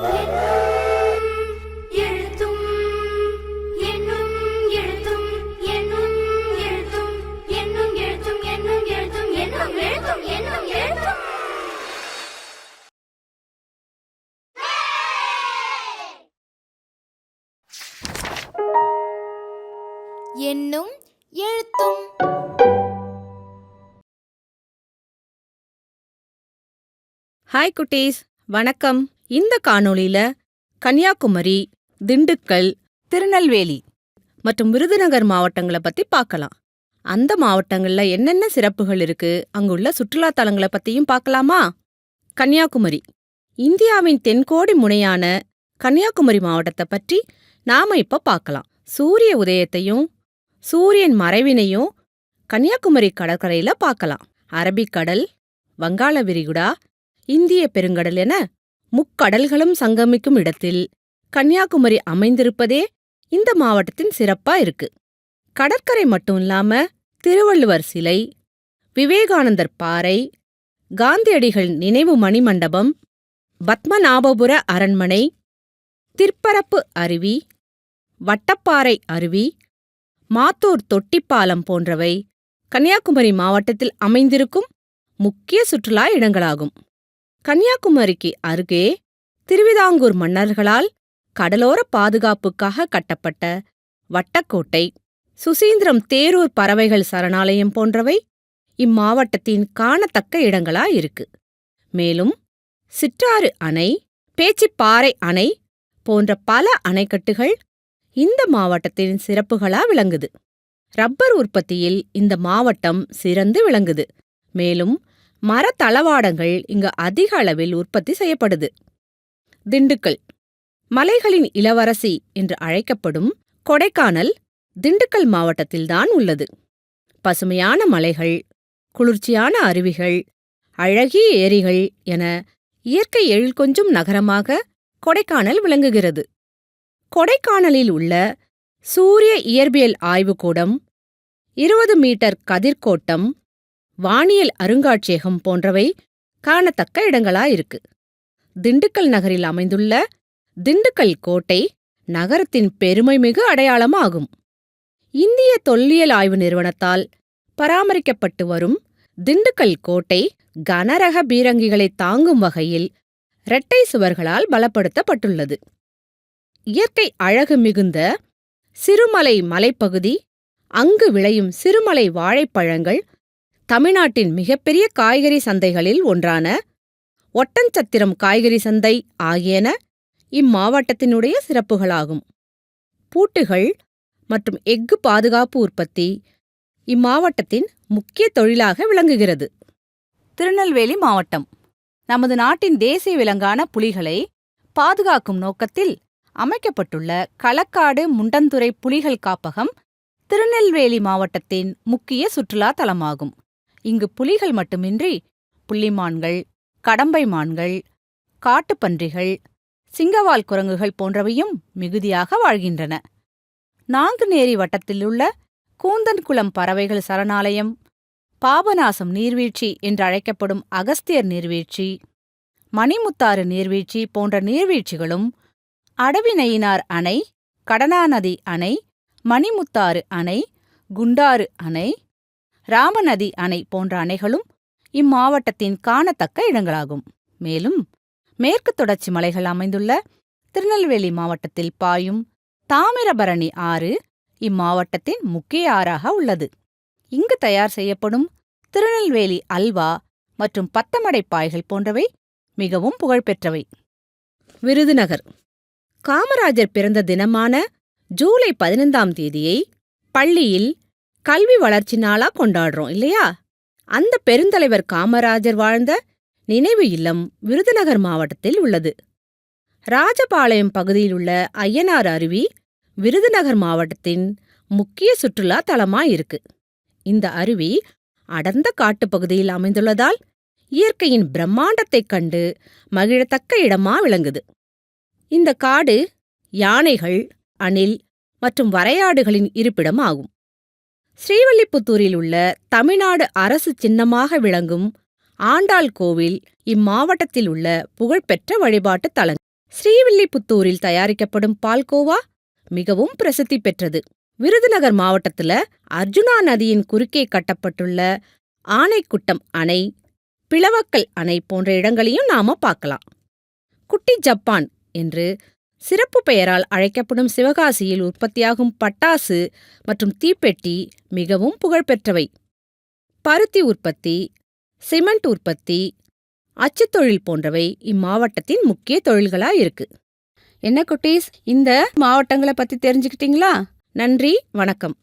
என்னும் என்னும் எழுத்தும் ஹாய் குட்டீஸ். வணக்கம். இந்த காணொளியில கன்னியாகுமரி திண்டுக்கல் திருநெல்வேலி மற்றும் விருதுநகர் மாவட்டங்களை பத்தி பார்க்கலாம் அந்த மாவட்டங்கள்ல என்னென்ன சிறப்புகள் இருக்கு? அங்குள்ள சுற்றுலா தலங்களை பத்தியும் பார்க்கலாமா கன்னியாகுமரி. இந்தியாவின் தென்கோடி முனையான கன்னியாகுமரி மாவட்டத்தை பற்றி நாம இப்ப பார்க்கலாம் சூரிய உதயத்தையும் சூரியன் மறைவினையும் கன்னியாகுமரி கடற்கரையில பார்க்கலாம் அரபிக்கடல் வங்காள விரிகுடா இந்திய பெருங்கடல் என முக்கடல்களும் சங்கமிக்கும் இடத்தில் கன்னியாகுமரி அமைந்திருப்பதே இந்த மாவட்டத்தின் சிறப்பா இருக்கு. கடற்கரை மட்டும் இல்லாம திருவள்ளுவர் சிலை விவேகானந்தர் பாறை காந்தியடிகள் நினைவு மணிமண்டபம் பத்மநாபபுர அரண்மனை திற்பரப்பு அருவி வட்டப்பாறை அருவி மாத்தூர் தொட்டிப்பாலம் போன்றவை கன்னியாகுமரி மாவட்டத்தில் அமைந்திருக்கும் முக்கிய சுற்றுலா இடங்களாகும். கன்னியாகுமரிக்கு அருகே திருவிதாங்கூர் மன்னர்களால் கடலோர பாதுகாப்புக்காக கட்டப்பட்ட வட்டக்கோட்டை சுசீந்திரம் தேரூர் பறவைகள் சரணாலயம் போன்றவை இம்மாவட்டத்தின் காணத்தக்க இடங்களா இருக்கு மேலும் சிற்றாறு அணை பேச்சிப்பாறை அணை போன்ற பல அணைக்கட்டுகள் இந்த மாவட்டத்தின் சிறப்புகளா விளங்குது. ரப்பர் உற்பத்தியில் இந்த மாவட்டம் சிறந்து விளங்குது. மேலும் மரத்தளவாடங்கள் இங்கு அதிக அளவில் உற்பத்தி செய்யப்படுது. திண்டுக்கல். மலைகளின் இளவரசி என்று அழைக்கப்படும் கொடைக்கானல் திண்டுக்கல் மாவட்டத்தில்தான் உள்ளது. பசுமையான மலைகள் குளிர்ச்சியான அருவிகள் அழகிய ஏரிகள் என இயற்கை எழில் கொஞ்சும் நகரமாக கொடைக்கானல் விளங்குகிறது. கொடைக்கானலில் உள்ள சூரிய இயற்பியல் ஆய்வுக்கூடம் இருபது மீட்டர் கதிர்கோட்டம் வானியல் அருங்காட்சியகம் போன்றவை காணத்தக்க இடங்களாயிருக்கு. திண்டுக்கல் நகரில் அமைந்துள்ள திண்டுக்கல் கோட்டை நகரத்தின் பெருமைமிகு அடையாளமாகும். இந்திய தொல்லியல் ஆய்வு நிறுவனத்தால் பராமரிக்கப்பட்டு வரும் திண்டுக்கல் கோட்டை கனரக பீரங்கிகளை தாங்கும் வகையில் இரட்டை சுவர்களால் பலப்படுத்தப்பட்டுள்ளது. இயற்கை அழகு மிகுந்த சிறுமலை மலைப்பகுதி அங்கு விளையும் சிறுமலை வாழைப்பழங்கள் தமிழ்நாட்டின் மிகப்பெரிய காய்கறி சந்தைகளில் ஒன்றான ஒட்டஞ்சத்திரம் காய்கறி சந்தை ஆகியன இம்மாவட்டத்தினுடைய சிறப்புகளாகும். பூட்டுகள் மற்றும் எஃகு பாதுகாப்பு உற்பத்தி இம்மாவட்டத்தின் முக்கிய தொழிலாக விளங்குகிறது. திருநெல்வேலி மாவட்டம். நமது நாட்டின் தேசிய விலங்கான புலிகளை பாதுகாக்கும் நோக்கத்தில் அமைக்கப்பட்டுள்ள களக்காடு முண்டந்துறை புலிகள் காப்பகம் திருநெல்வேலி மாவட்டத்தின் முக்கிய சுற்றுலா தலமாகும். இங்கு புலிகள் மட்டுமின்றி புள்ளிமான்கள் கடம்பை மான்கள் காட்டுப்பன்றிகள் சிங்கவால் குரங்குகள் போன்றவையும் மிகுதியாக வாழ்கின்றன. நாங்குநேரி வட்டத்திலுள்ள கூந்தன்குளம் பறவைகள் சரணாலயம் பாபநாசம் நீர்வீழ்ச்சி என்று அழைக்கப்படும் அகஸ்தியர் நீர்வீழ்ச்சி மணிமுத்தாறு நீர்வீழ்ச்சி போன்ற நீர்வீழ்ச்சிகளும் அடவினையினார் அணை கடனாநதி அணை மணிமுத்தாறு அணை குண்டாறு அணை ராமநதி அணை போன்ற அணைகளும் இம்மாவட்டத்தின் காணத்தக்க இடங்களாகும். மேலும் மேற்கு தொடர்ச்சி மலைகள் அமைந்துள்ள திருநெல்வேலி மாவட்டத்தில் பாயும் தாமிரபரணி ஆறு இம்மாவட்டத்தின் முக்கிய ஆறாக உள்ளது. இங்கு தயார் செய்யப்படும் திருநெல்வேலி அல்வா மற்றும் பத்தமடை பாய்கள் போன்றவை மிகவும் புகழ்பெற்றவை. விருதுநகர். காமராஜர் பிறந்த தினமான ஜூலை பதினைந்தாம் தேதியை பள்ளியில் கல்வி வளர்ச்சி நாளா கொண்டாடுறோம் இல்லையா? அந்த பெருந்தலைவர் காமராஜர் வாழ்ந்த நினைவு இல்லம் விருதுநகர் மாவட்டத்தில் உள்ளது. ராஜபாளையம் பகுதியில் உள்ள ஐயனார் அருவி விருதுநகர் மாவட்டத்தின் முக்கிய சுற்றுலா தலமா இருக்கு. இந்த அருவி அடர்ந்த காட்டுப்பகுதியில் அமைந்துள்ளதால் இயற்கையின் பிரம்மாண்டத்தைக் கண்டு மகிழத்தக்க இடமா விளங்குது. இந்த காடு யானைகள் அணில் மற்றும் வரையாடுகளின் இருப்பிடம் ஆகும் ஸ்ரீவில்லிபுத்தூரில் உள்ள தமிழ்நாடு அரசு சின்னமாக விளங்கும் ஆண்டாள் கோவில் இம்மாவட்டத்தில் உள்ள புகழ்பெற்ற வழிபாட்டுத் தலங்கள் ஸ்ரீவில்லிபுத்தூரில் தயாரிக்கப்படும் பால்கோவா மிகவும் பிரசித்தி பெற்றது. விருதுநகர் மாவட்டத்துல அர்ஜுனா நதியின் குறுக்கே கட்டப்பட்டுள்ள ஆனைக்குட்டம் அணை பிளவக்கல் அணை போன்ற இடங்களையும் நாம பார்க்கலாம். குட்டி ஜப்பான் என்று சிறப்பு பெயரால் அழைக்கப்படும் சிவகாசியில் உற்பத்தியாகும் பட்டாசு மற்றும் தீப்பெட்டி மிகவும் புகழ்பெற்றவை. பருத்தி உற்பத்தி சிமெண்ட் உற்பத்தி அச்சுத் தொழில் போன்றவை இம்மாவட்டத்தின் முக்கிய தொழில்களா இருக்கு. என்ன குட்டீஸ்? இந்த மாவட்டங்களை பத்தி தெரிஞ்சுக்கிட்டீங்களா? நன்றி வணக்கம்.